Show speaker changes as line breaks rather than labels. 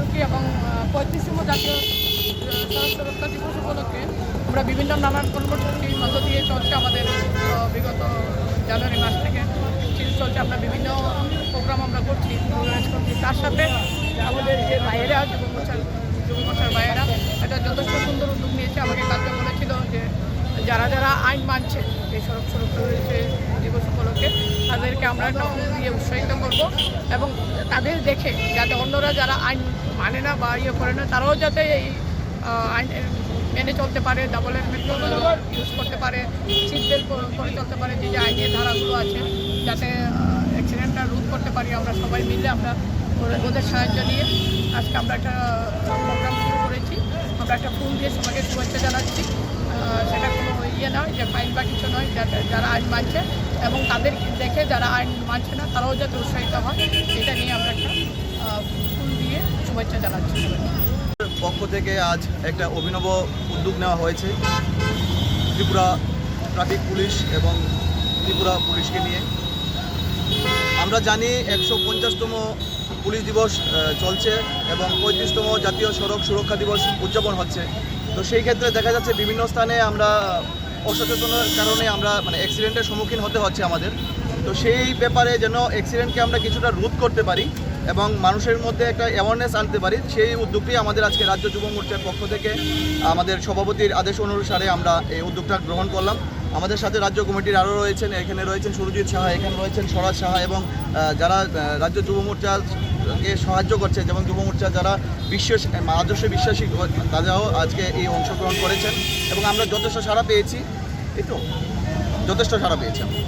উপলক্ষে এবং পঁয়ত্রিশতম জাতীয় সড়ক দিবস উপলক্ষে আমরা বিভিন্ন নানান কর্মসূচির মধ্য দিয়ে চলছে আমাদের বিগত জানুয়ারি মাস থেকে। চিল চলছে, আমরা বিভিন্ন প্রোগ্রাম আমরা করছি করছি তার সাথে আমাদের যে বাইরেরা যুব মোর্চার বাইরেরা এটা যথেষ্ট সুন্দর উদ্যোগ নিয়েছে, আমাকে কালকে বলেছিল যে যারা যারা আইন মানছে, এই সড়ক সুরক্ষা রয়েছে, দিবস উপলক্ষে, তাদেরকে আমরা একটা দিয়ে উৎসাহিত করব এবং তাদের দেখে যাতে অন্যরা যারা আইন মানে না বা ইয়ে করে না, তারাও যাতে এই মেনে চলতে পারে ডাবল হেলমেট ইউজ করতে পারে সিট বেল্ট করে চলতে পারে, যে যে আইনের ধারাগুলো আছে, যাতে অ্যাক্সিডেন্টটা রোধ করতে পারি আমরা সবাই মিলে, আমরা ওদের সাহায্য নিয়ে আজকে আমরা একটা প্রোগ্রাম শুরু করেছি। আমরা একটা ফুল দিয়ে সবাইকে শুভেচ্ছা জানাচ্ছি। সেটা কোনো ইয়ে নয়, যে ফাইন বা কিছু নয় যারা আইন মানছে এবং তাদের দেখে যারা আইন মানছে না, তারাও যাতে উৎসাহিত হয় সেটা নিয়ে আমরা একটা শুভেচ্ছা জানাচ্ছি
পক্ষ থেকে আজ একটা অভিনব উদ্যোগ নেওয়া হয়েছে ত্রিপুরা ট্রাফিক পুলিশ এবং ত্রিপুরা পুলিশকে নিয়ে। আমরা জানি একশো পঞ্চাশতম পুলিশ দিবস চলছে এবং পঁয়ত্রিশতম জাতীয় সড়ক সুরক্ষা দিবস উদযাপন হচ্ছে। তো সেই ক্ষেত্রে দেখা যাচ্ছে বিভিন্ন স্থানে আমরা অসচেতনের কারণে আমরা মানে অ্যাক্সিডেন্টের সম্মুখীন হতে হচ্ছে আমাদের। তো সেই ব্যাপারে যেন অ্যাক্সিডেন্টকে আমরা কিছুটা রোধ করতে পারি এবং মানুষের মধ্যে একটা অ্যাওয়ারনেস আনতে পারি। সেই উদ্যোগটি আমাদের আজকে রাজ্য যুব মোর্চার পক্ষ থেকে, আমাদের সভাপতির আদেশ অনুসারে আমরা এই উদ্যোগটা গ্রহণ করলাম। আমাদের সাথে রাজ্য কমিটির আরও রয়েছেন, এখানে রয়েছেন সুরজিৎ সাহা, এখানে রয়েছেন স্বরাজ সাহা এবং যারা রাজ্য যুব মোর্চাকে সাহায্য করছে যেমন যুব মোর্চা যারা বিশ্বাস, আদর্শে বিশ্বাসী তারাও আজকে এই অংশগ্রহণ করেছেন। এবং আমরা যথেষ্ট সাড়া পেয়েছি। এই তো, যথেষ্ট সাড়া পেয়েছি আমরা।